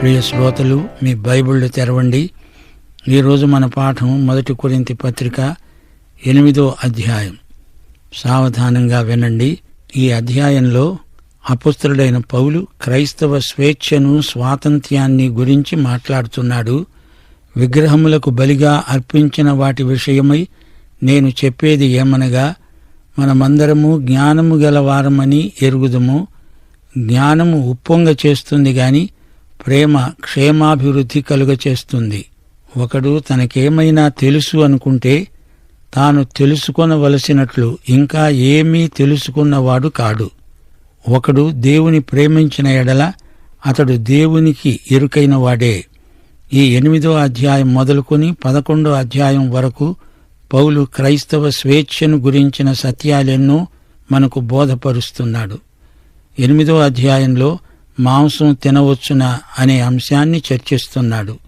ప్రియ శ్రోతలు మీ బైబిళ్ళు తెరవండి. ఈరోజు మన పాఠం మొదటి కొరింతి పత్రిక ఎనిమిదో అధ్యాయం. సావధానంగా వినండి. ఈ అధ్యాయంలో అపుత్రుడైన పౌలు క్రైస్తవ స్వేచ్ఛను స్వాతంత్ర్యాన్ని గురించి మాట్లాడుతున్నాడు. విగ్రహములకు బలిగా అర్పించిన వాటి విషయమై నేను చెప్పేది ఏమనగా మనమందరము జ్ఞానము గలవారమని ఎరుగుదము. జ్ఞానము ఉప్పొంగ చేస్తుంది గాని ప్రేమ క్షేమాభివృద్ధి కలుగచేస్తుంది. ఒకడు తనకేమైనా తెలుసు అనుకుంటే తాను తెలుసుకొనవలసినట్లు ఇంకా ఏమీ తెలుసుకున్నవాడు కాడు. ఒకడు దేవుని ప్రేమించిన ఎడల అతడు దేవునికి ఎరుకైన వాడే ఈ ఎనిమిదో అధ్యాయం మొదలుకొని పదకొండో అధ్యాయం వరకు పౌలు క్రైస్తవ స్వేచ్ఛను గురించిన సత్యాలెన్నో మనకు బోధపరుస్తున్నాడు. ఎనిమిదో అధ్యాయంలో మాంసం తినవచ్చునా అనే అంశాన్ని చర్చిస్తున్నాడు.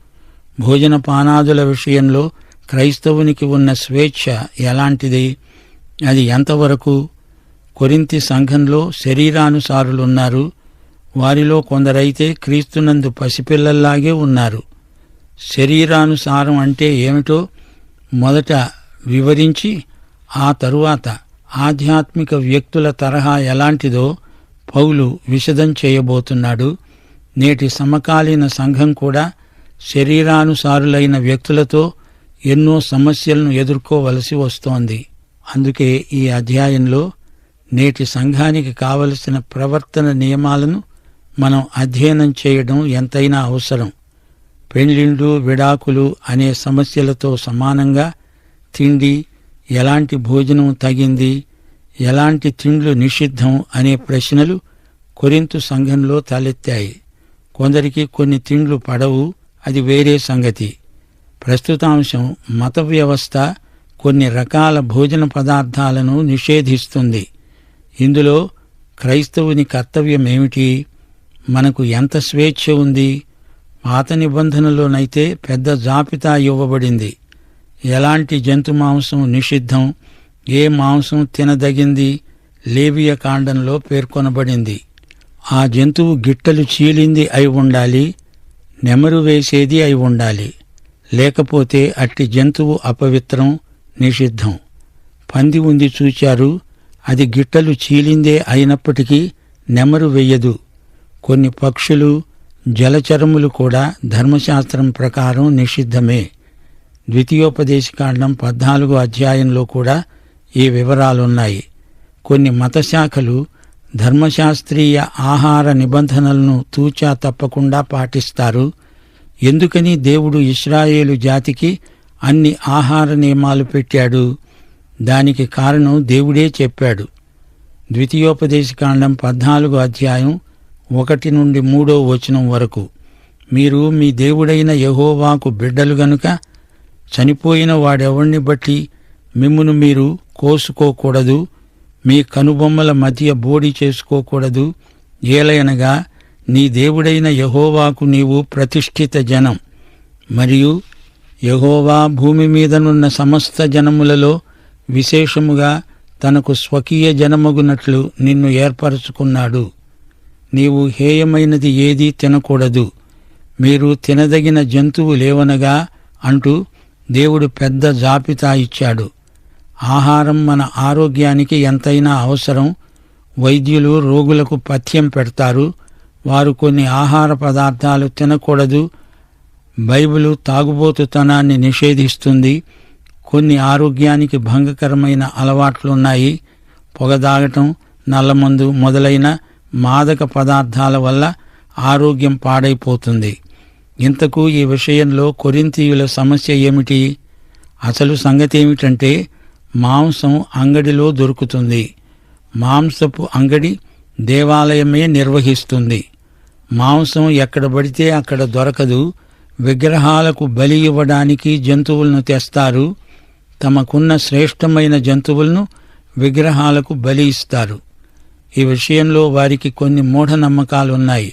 భోజన పానాదుల విషయంలో క్రైస్తవునికి ఉన్న స్వేచ్ఛ ఎలాంటిది? అది ఎంతవరకు? కొరింతి సంఘంలో శరీరానుసారులున్నారు. వారిలో కొందరైతే క్రీస్తునందు పసిపిల్లల్లాగే ఉన్నారు. శరీరానుసారం అంటే ఏమిటో మొదట వివరించి ఆ తరువాత ఆధ్యాత్మిక వ్యక్తుల తరహా ఎలాంటిదో పౌలు విశదం చేయబోతున్నాడు. నేటి సమకాలీన సంఘం కూడా శరీరానుసారులైన వ్యక్తులతో ఎన్నో సమస్యలను ఎదుర్కోవలసి వస్తోంది. అందుకే ఈ అధ్యాయంలో నేటి సంఘానికి కావలసిన ప్రవర్తన నియమాలను మనం అధ్యయనం చేయడం ఎంతైనా అవసరం. పెళ్ళిండ్లు విడాకులు అనే సమస్యలతో సమానంగా తిండి ఎలాంటి భోజనం తగింది ఎలాంటి తిండ్లు నిషిద్ధం అనే ప్రశ్నలు కొరింతు సంఘంలో తలెత్తాయి. కొందరికి కొన్ని తిండ్లు పడవు అది వేరే సంగతి. ప్రస్తుతాంశం మత వ్యవస్థ కొన్ని రకాల భోజన పదార్థాలను నిషేధిస్తుంది. ఇందులో క్రైస్తవుని కర్తవ్యం ఏమిటి మనకు ఎంత స్వేచ్ఛ ఉంది? పాత నిబంధనలోనైతే పెద్ద జాబితా ఇవ్వబడింది. ఎలాంటి జంతు మాంసం నిషిద్ధం? ఏ మాంసం తినదగింది? లేవియ కాండంలో పేర్కొనబడింది. ఆ జంతువు గిట్టలు చీలింది అయి ఉండాలి నెమరు వేసేది అయి ఉండాలి. లేకపోతే అట్టి జంతువు అపవిత్రం నిషిద్ధం. పంది ఉంది చూచారు అది గిట్టలు చీలిందే అయినప్పటికీ నెమరు వెయ్యదు కొన్ని పక్షులు జలచరములు కూడా ధర్మశాస్త్రం ప్రకారం నిషిద్ధమే. ద్వితీయోపదేశకాండం పద్నాలుగో అధ్యాయంలో కూడా ఈ వివరాలున్నాయి. కొన్ని మతశాఖలు ధర్మశాస్త్రీయ ఆహార నిబంధనలను తూచా తప్పకుండా పాటిస్తారు. ఎందుకని దేవుడు ఇస్రాయేలు జాతికి అన్ని ఆహార నియమాలు పెట్టాడు? దానికి కారణం దేవుడే చెప్పాడు. ద్వితీయోపదేశకాండం పద్నాలుగు అధ్యాయం ఒకటి నుండి మూడో వచనం వరకు. మీరు మీ దేవుడైన యహోవాకు బిడ్డలు గనుక చనిపోయిన వాడెవణ్ణి బట్టి మిమ్మును మీరు కోసుకోకూడదు. మీ కనుబొమ్మల మధ్య బోడి చేసుకోకూడదు. ఏలయనగా నీ దేవుడైన యహోవాకు నీవు ప్రతిష్ఠిత జనం. మరియు యహోవా భూమి మీదనున్న సమస్త జనములలో విశేషముగా తనకు స్వకీయ జనమగునట్లు నిన్ను ఏర్పరచుకున్నాడు. నీవు హేయమైనది ఏదీ తినకూడదు. మీరు తినదగిన జంతువు లేవనగా అంటూ దేవుడు పెద్ద జాబితా ఇచ్చాడు. ఆహారం మన ఆరోగ్యానికి ఎంతైనా అవసరం. వైద్యులు రోగులకు పథ్యం పెడతారు. వారు కొన్ని ఆహార పదార్థాలు తినకూడదు. బైబిలు తాగుబోతుతనాన్ని నిషేధిస్తుంది. కొన్ని ఆరోగ్యానికి భంగకరమైన అలవాట్లున్నాయి. పొగదాగటం నల్లమందు మొదలైన మాదక పదార్థాల వల్ల ఆరోగ్యం పాడైపోతుంది. ఇంతకు ఈ విషయంలో కొరింతీయుల సమస్య ఏమిటి? అసలు సంగతి ఏమిటంటే మాంసం అంగడిలో దొరుకుతుంది. మాంసపు అంగడి దేవాలయమే నిర్వహిస్తుంది. మాంసం ఎక్కడ పడితే అక్కడ దొరకదు. విగ్రహాలకు బలి ఇవ్వడానికి జంతువులను తెస్తారు. తమకున్న శ్రేష్టమైన జంతువులను విగ్రహాలకు బలి ఇస్తారు. ఈ విషయంలో వారికి కొన్ని మూఢనమ్మకాలున్నాయి.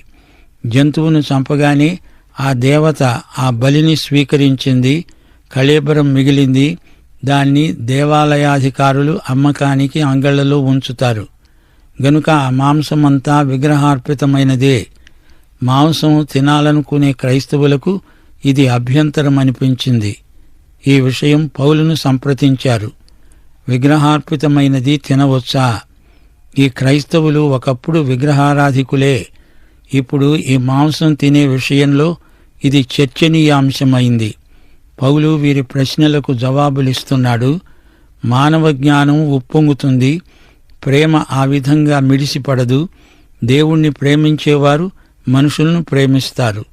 జంతువును చంపగానే ఆ దేవత ఆ బలిని స్వీకరించింది. కళేబరం మిగిలింది. దాన్ని దేవాలయాధికారులు అమ్మకానికి అంగళ్ళలో ఉంచుతారు. గనుక ఆ మాంసమంతా విగ్రహార్పితమైనదే. మాంసం తినాలనుకునే క్రైస్తవులకు ఇది అభ్యంతరం అనిపించింది ఈ విషయం పౌలును సంప్రదించారు. విగ్రహార్పితమైనది తినవచ్చా? ఈ క్రైస్తవులు ఒకప్పుడు విగ్రహారాధికులే. ఇప్పుడు ఈ మాంసం తినే విషయంలో ఇది చర్చనీయాంశమైంది. పౌలు వీరి ప్రశ్నలకు జవాబులిస్తున్నాడు. మానవ జ్ఞానం ఉప్పొంగుతుంది. ప్రేమ ఆ విధంగా మిడిసిపడదు. దేవుణ్ణి ప్రేమించేవారు మనుషులను ప్రేమిస్తారు.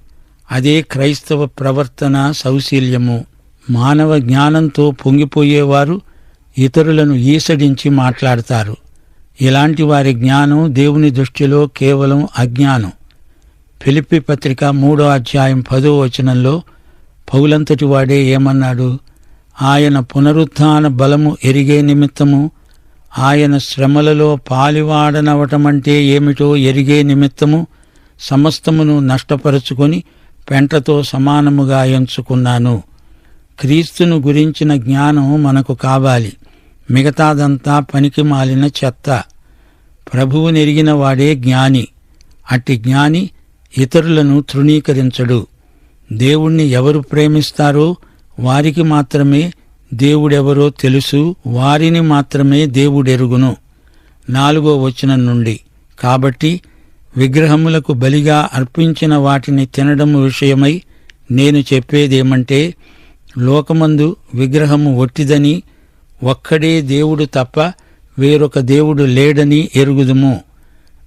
అదే క్రైస్తవ ప్రవర్తన సౌశీల్యము. మానవ జ్ఞానంతో పొంగిపోయేవారు ఇతరులను ఈసడించి మాట్లాడతారు. ఇలాంటి వారి జ్ఞానం దేవుని దృష్టిలో కేవలం అజ్ఞానం. ఫిలిప్పి పత్రిక మూడో అధ్యాయం పదో వచనంలో పౌలంతటి వాడే ఏమన్నాడు? ఆయన పునరుత్న బలము ఎరిగే నిమిత్తము ఆయన శ్రమలలో పాలివాడనవటమంటే ఏమిటో ఎరిగే నిమిత్తము సమస్తమును నష్టపరుచుకొని పెంటతో సమానముగా ఎంచుకున్నాను. క్రీస్తును గురించిన జ్ఞానం మనకు కావాలి. మిగతాదంతా పనికి మాలిన చెత్త. ప్రభువు నెరిగిన వాడే జ్ఞాని. అట్టి జ్ఞాని ఇతరులను తృణీకరించడు. దేవుణ్ణి ఎవరు ప్రేమిస్తారో వారికి మాత్రమే దేవుడెవరో తెలుసు వారిని మాత్రమే దేవుడెరుగును. నాలుగో వచనం నుండి. కాబట్టి విగ్రహములకు బలిగా అర్పించిన వాటిని తినడం విషయమై నేను చెప్పేదేమంటే లోకమందు విగ్రహము ఒట్టిదని ఒక్కడే దేవుడు తప్ప వేరొక దేవుడు లేడని ఎరుగుదుము.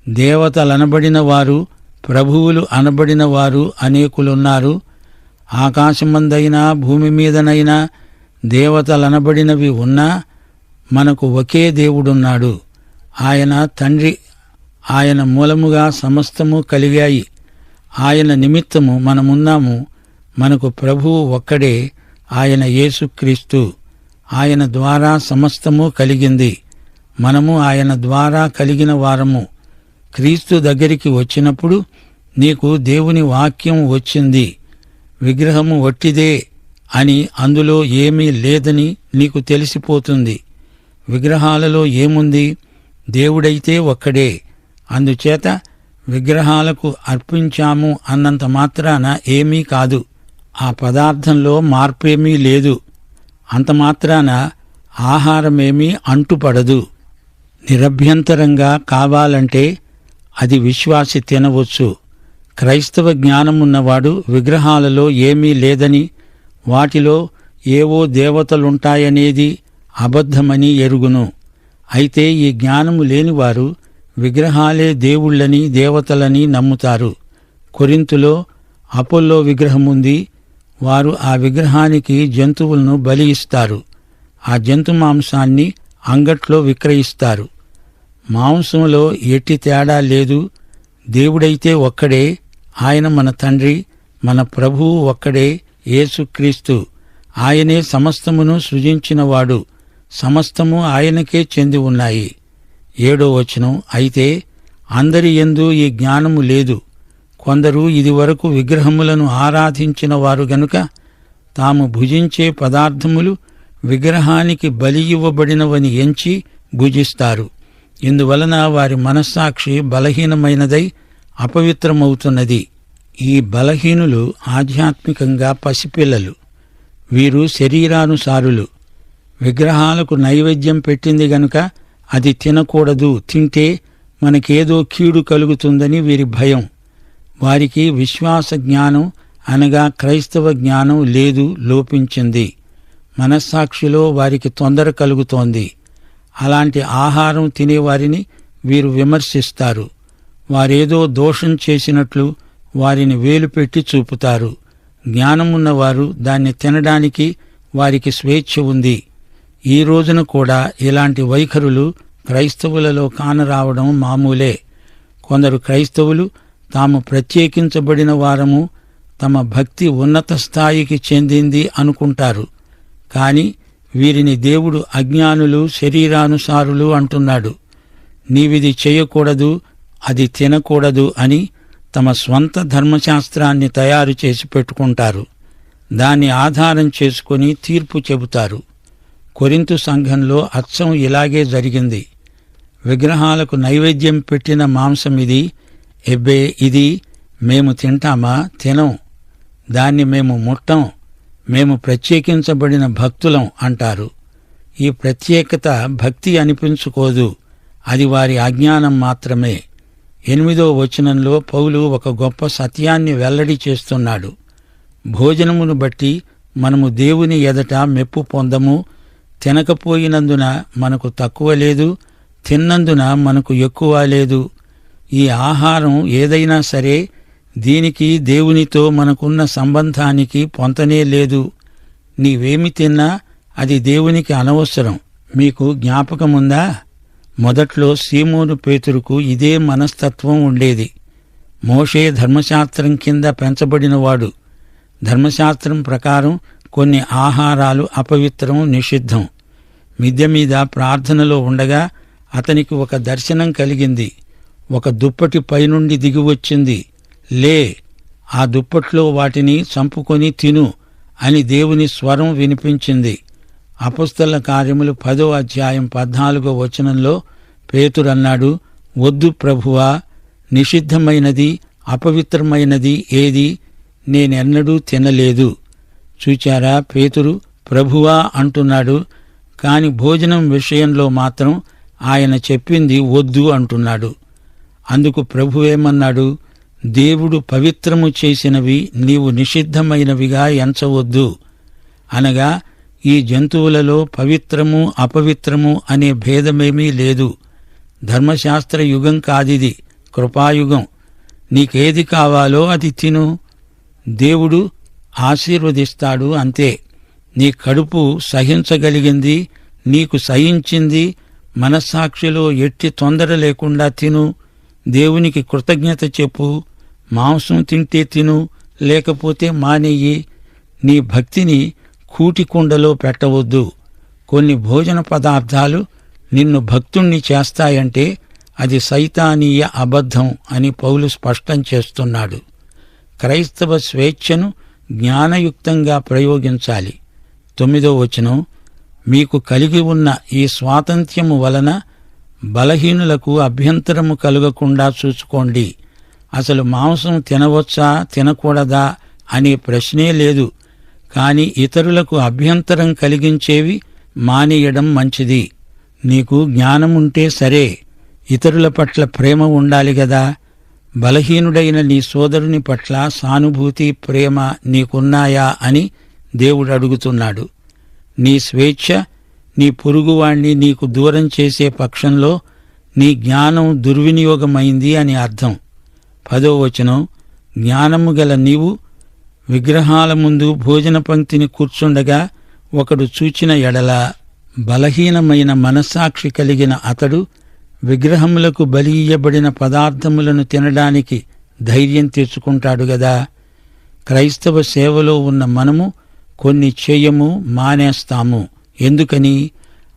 దేవతలనబడిన వారు ప్రభువులు అనబడిన వారు అనేకులున్నారు ఆకాశమందైనా భూమి మీదనైనా దేవతలనబడినవి ఉన్నా మనకు ఒకే దేవుడున్నాడు. ఆయన తండ్రి ఆయన మూలముగా సమస్తము కలిగాయి. ఆయన నిమిత్తము మనమున్నాము. మనకు ప్రభువు ఒక్కడే ఆయన యేసుక్రీస్తు. ఆయన ద్వారా సమస్తము కలిగింది. మనము ఆయన ద్వారా కలిగిన వారము. క్రీస్తు దగ్గరికి వచ్చినప్పుడు నీకు దేవుని వాక్యం వచ్చింది. విగ్రహము వట్టిదే అని అందులో ఏమీ లేదని నీకు తెలిసిపోతుంది. విగ్రహాలలో ఏముంది? దేవుడైతే ఒక్కడే. అందుచేత విగ్రహాలకు అర్పించాము అన్నంత మాత్రాన ఏమీ కాదు. ఆ పదార్థంలో మార్పేమీ లేదు. అంత మాత్రాన ఆహారమేమీ అంటుపడదు. నిరభ్యంతరంగా కావాలంటే అది విశ్వాసి తినవచ్చు. క్రైస్తవ జ్ఞానమున్నవాడు విగ్రహాలలో ఏమీ లేదని వాటిలో ఏవో దేవతలుంటాయనేది అబద్ధమని ఎరుగును. అయితే ఈ జ్ఞానము లేనివారు విగ్రహాలే దేవుళ్ళని దేవతలని నమ్ముతారు. కొరింతులో అపోల్లో విగ్రహముంది వారు ఆ విగ్రహానికి జంతువులను బలి ఇస్తారు ఆ జంతు మాంసాన్ని అంగట్లో విక్రయిస్తారు. మాంసంలో ఎట్టి తేడా లేదు దేవుడైతే ఒక్కడే ఆయన మన తండ్రి మన ప్రభువు ఒక్కడే యేసుక్రీస్తు ఆయనే సమస్తమును సృజించినవాడు. సమస్తము ఆయనకే చెంది ఉన్నాయి. ఏడో వచనం అయితే అందరి ఎందు ఈ జ్ఞానము లేదు. కొందరు ఇదివరకు విగ్రహములను ఆరాధించిన వారు గనుక తాము భుజించే పదార్థములు విగ్రహానికి బలి ఇవ్వబడినవని ఎంచి భుజిస్తారు. ఇందువలన వారి మనస్సాక్షి బలహీనమైనదై అపవిత్రమవుతున్నది. ఈ బలహీనులు ఆధ్యాత్మికంగా పసిపిల్లలు. వీరు శరీరానుసారులు. విగ్రహాలకు నైవేద్యం పెట్టింది గనుక అది తినకూడదు. తింటే మనకేదో కీడు కలుగుతుందని వీరి భయం. వారికి విశ్వాస జ్ఞానం అనగా క్రైస్తవ జ్ఞానం లేదు లోపించింది. మనస్సాక్షిలో వారికి తొందర కలుగుతోంది. అలాంటి ఆహారం తినేవారిని వీరు విమర్శిస్తారు. వారేదో దోషం చేసినట్లు వారిని వేలు పెట్టి చూపుతారు. జ్ఞానమున్నవారు దాన్ని తినడానికి వారికి స్వేచ్ఛ ఉంది. ఈ రోజున కూడా ఇలాంటి వైఖరులు క్రైస్తవులలో కానరావడం మామూలే. కొందరు క్రైస్తవులు తాము ప్రత్యేకించబడిన వారము తమ భక్తి ఉన్నత స్థాయికి చెందింది అనుకుంటారు. కాని వీరిని దేవుడు అజ్ఞానులు శరీరానుసారులు అంటున్నాడు. నీవిది చేయకూడదు అది తినకూడదు అని తమ స్వంత ధర్మశాస్త్రాన్ని తయారు చేసి పెట్టుకుంటారు. దాన్ని ఆధారం చేసుకుని తీర్పు చెబుతారు. కొరింతు సంఘంలో అచ్చం ఇలాగే జరిగింది. విగ్రహాలకు నైవేద్యం పెట్టిన మాంసం ఇది ఎబ్బే ఇది మేము తింటామా? తినం. దాన్ని మేము ముట్టం. మేము ప్రత్యేకించబడిన భక్తులం అంటారు. ఈ ప్రత్యేకత భక్తి అనిపించుకోదు. అది వారి అజ్ఞానం మాత్రమే. ఎనిమిదో వచనంలో పౌలు ఒక గొప్ప సత్యాన్ని వెల్లడి చేస్తున్నాడు. భోజనమును బట్టి మనము దేవుని ఎదట మెప్పు పొందము తినకపోయినందున మనకు తక్కువ లేదు తిన్నందున మనకు ఎక్కువ లేదు. ఈ ఆహారం ఏదైనా సరే దీనికి దేవునితో మనకున్న సంబంధానికి పొంతనే లేదు. నీవేమి తిన్నా అది దేవునికి అనవసరం. మీకు జ్ఞాపకముందా? మొదట్లో సీమోను పేతురుకు ఇదే మనస్తత్వం ఉండేది. మోషే ధర్మశాస్త్రం కింద పెంచబడినవాడు. ధర్మశాస్త్రం ప్రకారం కొన్ని ఆహారాలు అపవిత్రం నిషిద్ధం. మిద్దె మీద ప్రార్థనలో ఉండగా అతనికి ఒక దర్శనం కలిగింది. ఒక దుప్పటి పైనుండి దిగివచ్చింది లే ఆ దుప్పట్లో వాటిని చంపుకొని తిను అని దేవుని స్వరం వినిపించింది. అపుస్తల కార్యములు పదో అధ్యాయం పద్నాలుగో వచనంలో పేతురన్నాడు వద్దు ప్రభువా నిషిద్ధమైనది అపవిత్రమైనది ఏది నేనెన్నడూ తినలేదు. చూచారా పేతురు? ప్రభువా అంటున్నాడు కాని భోజనం విషయంలో మాత్రం ఆయన చెప్పింది వద్దు అంటున్నాడు. అందుకు ప్రభువేమన్నాడు దేవుడు పవిత్రము చేసినవి నీవు నిషిద్ధమైనవిగా ఎంచవద్దు. అనగా ఈ జంతువులలో పవిత్రము అపవిత్రము అనే భేదమేమీ లేదు. ధర్మశాస్త్ర యుగం కాదిది కృపాయుగం. నీకేది కావాలో అది తిను. దేవుడు ఆశీర్వదిస్తాడు అంతే. నీ కడుపు సహించగలిగింది నీకు సహించింది మనస్సాక్షిలో ఎట్టి తొందర లేకుండా తిను. దేవునికి కృతజ్ఞత చెప్పు మాంసం తింటే తిను లేకపోతే మానేయి. నీ భక్తిని కూటికుండలో పెట్టవద్దు. కొన్ని భోజన పదార్థాలు నిన్ను భక్తుణ్ణి చేస్తాయంటే అది సైతానీయ అబద్ధం అని పౌలు స్పష్టం చేస్తున్నాడు. క్రైస్తవ స్వేచ్ఛను జ్ఞానయుక్తంగా ప్రయోగించాలి. తొమ్మిదో వచనం మీకు కలిగి ఉన్న ఈ స్వాతంత్ర్యము వలన బలహీనులకు అభ్యంతరము కలగకుండా చూసుకోండి. అసలు మాంసం తినవచ్చా తినకూడదా అనే ప్రశ్నే లేదు. కాని ఇతరులకు అభ్యంతరం కలిగించేవి మానేయడం మంచిది. నీకు జ్ఞానముంటే సరే ఇతరుల పట్ల ప్రేమ ఉండాలి గదా. బలహీనుడైన నీ సోదరుని పట్ల సానుభూతి ప్రేమ నీకున్నాయా అని దేవుడు అడుగుతున్నాడు. నీ స్వేచ్ఛ నీ పొరుగువాణ్ణి నీకు దూరం చేసే పక్షంలో నీ జ్ఞానం దుర్వినియోగమైంది అని అర్థం. పదో వచనం జ్ఞానము గల నీవు విగ్రహాల ముందు భోజన పంక్తిని కూర్చుండగా ఒకడు చూచిన ఎడల బలహీనమైన మనస్సాక్షి కలిగిన అతడు విగ్రహములకు బలి ఇయ్యబడిన పదార్థములను తినడానికి ధైర్యం తెచ్చుకుంటాడు గదా. క్రైస్తవ సేవలో ఉన్న మనము కొన్ని చేయము మానేస్తాము. ఎందుకని?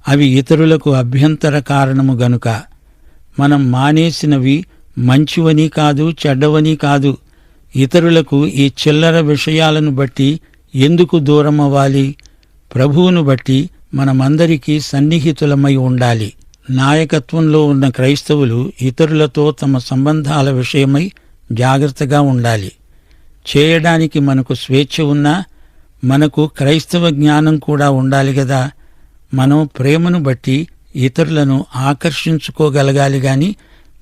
అవి ఇతరులకు అభ్యంతర కారణము గనుక. మనం మానేసినవి మంచివని కాదు చెడ్డవని కాదు. ఇతరులకు ఈ చిల్లర విషయాలను బట్టి ఎందుకు దూరమవ్వాలి? ప్రభువును బట్టి మనమందరికీ సన్నిహితులమై ఉండాలి. నాయకత్వంలో ఉన్న క్రైస్తవులు ఇతరులతో తమ సంబంధాల విషయమై జాగ్రత్తగా ఉండాలి. చేయడానికి మనకు స్వేచ్ఛ ఉన్నా మనకు క్రైస్తవ జ్ఞానం కూడా ఉండాలి కదా మనం ప్రేమను బట్టి ఇతరులను ఆకర్షించుకోగలగాలి గాని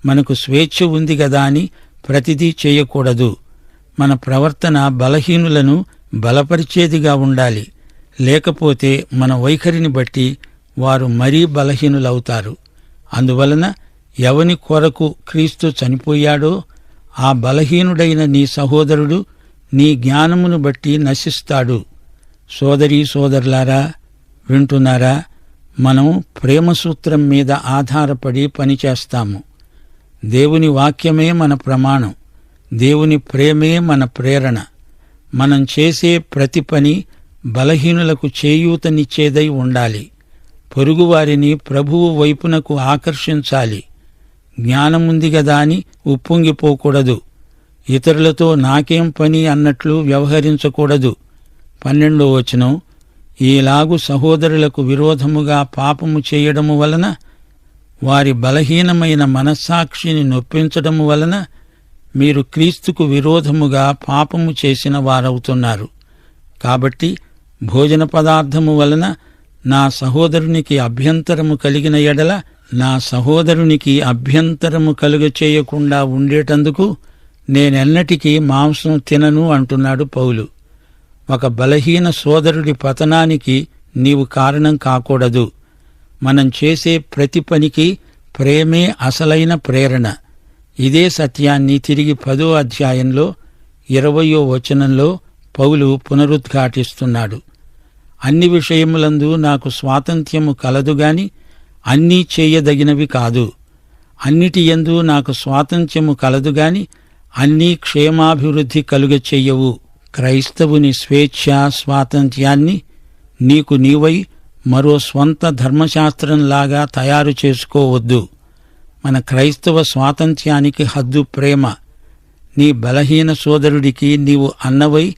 మనకు స్వేచ్ఛ ఉంది కదా అని ప్రతిదీ చేయకూడదు. మన ప్రవర్తన బలహీనులను బలపరిచేదిగా ఉండాలి. లేకపోతే మన వైఖరిని బట్టి వారు మరీ బలహీనులవుతారు. అందువలన ఎవని కొరకు క్రీస్తు చనిపోయాడో ఆ బలహీనుడైన నీ సహోదరుడు నీ జ్ఞానమును బట్టి నశిస్తాడు. సోదరీ సోదరులారా వింటున్నారా? మనం ప్రేమ సూత్రం మీద ఆధారపడి పనిచేస్తాము. దేవుని వాక్యమే మన ప్రమాణం. దేవుని ప్రేమే మన ప్రేరణ. మనం చేసే ప్రతి పని బలహీనులకు చేయూతనిచ్చేదై ఉండాలి. పొరుగువారిని ప్రభువు వైపునకు ఆకర్షించాలి. జ్ఞానముంది గదా అని ఉప్పొంగిపోకూడదు. ఇతరులతో నాకేం పని అన్నట్లు వ్యవహరించకూడదు. పన్నెండో వచనం ఈలాగు సహోదరులకు విరోధముగా పాపము చేయడము వలన వారి బలహీనమైన మనస్సాక్షిని నొప్పించడము వలన మీరు క్రీస్తుకు విరోధముగా పాపము చేసిన వారవుతున్నారు. కాబట్టి భోజన పదార్థము వలన నా సహోదరునికి అభ్యంతరము కలిగిన ఎడల నా సహోదరునికి అభ్యంతరము కలుగ చేయకుండా ఉండేటందుకు నేనెన్నటికీ మాంసం తినను అంటున్నాడు పౌలు. ఒక బలహీన సోదరుడి పతనానికి నీవు కారణం కాకూడదు. మనం చేసే ప్రతి పనికి ప్రేమే అసలైన ప్రేరణ. ఇదే సత్యాన్ని తిరిగి పదో అధ్యాయంలో ఇరవయో వచనంలో పౌలు పునరుద్ఘాటిస్తున్నాడు. అన్ని విషయములందు నాకు స్వాతంత్ర్యము కలదుగాని అన్నీ చేయదగినవి కాదు. అన్నిటి యందు నాకు స్వాతంత్ర్యము కలదుగాని అన్నీ క్షేమాభివృద్ధి కలుగ చెయ్యవు. క్రైస్తవుని స్వేచ్ఛ స్వాతంత్ర్యాన్ని నీకు నీవై మరో స్వంత ధర్మశాస్త్రంలాగా తయారు చేసుకోవద్దు. మన క్రైస్తవ స్వాతంత్ర్యానికి హద్దు ప్రేమ. నీ బలహీన సోదరుడికి నీవు అన్నవై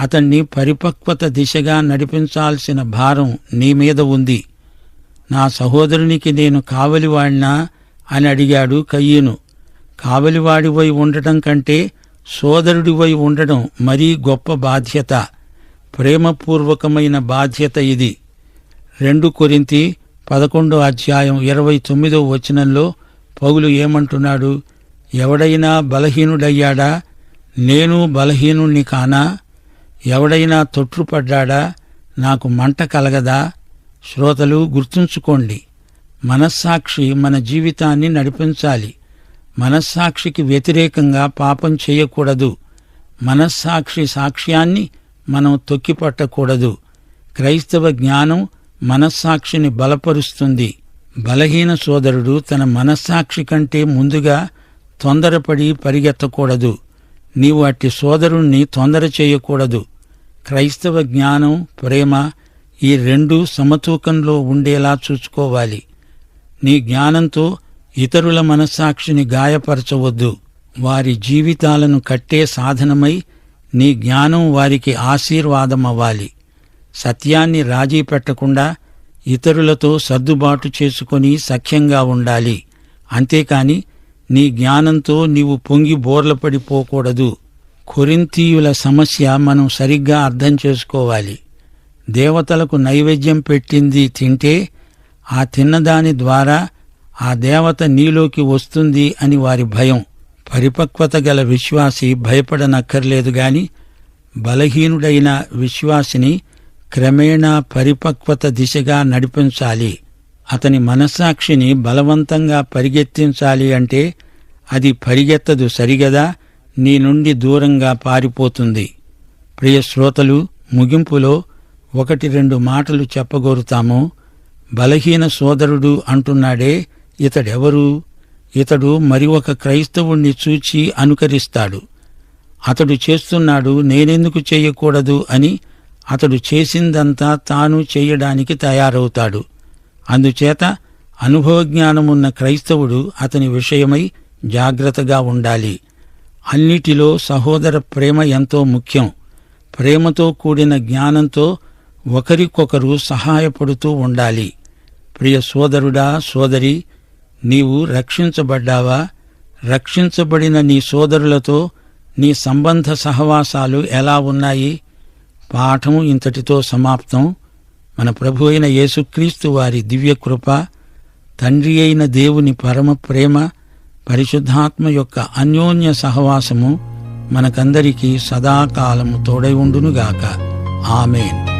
అతణ్ణి పరిపక్వత దిశగా నడిపించాల్సిన భారం నీ మీద ఉంది. నా సహోదరునికి నేను కావలివాడినా అని అడిగాడు కయ్యను. కావలివాడివై ఉండటం కంటే సోదరుడివై ఉండడం మరీ గొప్ప బాధ్యత. ప్రేమపూర్వకమైన బాధ్యత ఇది. రెండు కొరింతి పదకొండో అధ్యాయం ఇరవై తొమ్మిదో వచనంలో పౌలు ఏమంటున్నాడు? ఎవడైనా బలహీనుడయ్యాడా? నేను బలహీనుణ్ణి కానా? ఎవడైనా తొట్రుపడ్డాడా నాకు మంట కలగదా? శ్రోతలు గుర్తుంచుకోండి మనస్సాక్షి మన జీవితాన్ని నడిపించాలి. మనస్సాక్షికి వ్యతిరేకంగా పాపం చేయకూడదు. మనస్సాక్షి సాక్ష్యాన్ని మనం తొక్కిపట్టకూడదు. క్రైస్తవ జ్ఞానం మనస్సాక్షిని బలపరుస్తుంది. బలహీన సోదరుడు తన మనస్సాక్షి కంటే ముందుగా తొందరపడి పరిగెత్తకూడదు. నీవు అట్టి సోదరుణ్ణి తొందర చేయకూడదు. క్రైస్తవ జ్ఞానం ప్రేమ ఈ రెండు సమతూకంలో ఉండేలా చూసుకోవాలి నీ జ్ఞానంతో ఇతరుల మనస్సాక్షిని గాయపరచవద్దు. వారి జీవితాలను కట్టే సాధనమై నీ జ్ఞానం వారికి ఆశీర్వాదమవ్వాలి. సత్యాన్ని రాజీ పెట్టకుండా ఇతరులతో సర్దుబాటు చేసుకొని సఖ్యంగా ఉండాలి. అంతేకాని నీ జ్ఞానంతో నీవు పొంగి బోర్లపడిపోకూడదు కొరింతీయుల సమస్య మనం సరిగ్గా అర్థం చేసుకోవాలి. దేవతలకు నైవేద్యం పెట్టింది తింటే ఆ తిన్నదాని ద్వారా ఆ దేవత నీలోకి వస్తుంది అని వారి భయం. పరిపక్వత గల విశ్వాసి భయపడనక్కర్లేదు గాని బలహీనుడైన విశ్వాసిని క్రమేణా పరిపక్వత దిశగా నడిపించాలి. అతని మనస్సాక్షిని బలవంతంగా పరిగెత్తించాలి అంటే అది పరిగెత్తదు సరిగదా? నీ నుండి దూరంగా పారిపోతుంది. ప్రియ శ్రోతలు ముగింపులో ఒకటి రెండు మాటలు చెప్పగోరుతాము. బలహీన సోదరుడు అంటున్నాడే ఇతడెవరు? ఇతడు మరి ఒక క్రైస్తవుణ్ణి చూచి అనుకరిస్తాడు. అతడు చేస్తున్నాడు నేనెందుకు చేయకూడదు? అని అతడు చేసిందంతా తాను చేయడానికి తయారవుతాడు. అందుచేత అనుభవజ్ఞానమున్న క్రైస్తవుడు అతని విషయమై జాగ్రత్తగా ఉండాలి. అన్నిటిలో సహోదర ప్రేమ ఎంతో ముఖ్యం. ప్రేమతో కూడిన జ్ఞానంతో ఒకరికొకరు సహాయపడుతూ ఉండాలి. ప్రియ సోదరుడా సోదరి నీవు రక్షించబడ్డావా? రక్షించబడిన నీ సోదరులతో నీ సంబంధ సహవాసాలు ఎలా ఉన్నాయి? పాఠము ఇంతటితో సమాప్తం. మన ప్రభు అయిన యేసుక్రీస్తు వారి దివ్యకృప తండ్రి అయిన దేవుని పరమ ప్రేమ పరిశుద్ధాత్మ యొక్క అన్యోన్య సహవాసము మనకందరికీ సదాకాలము తోడై ఉండునుగాక. ఆమెన్.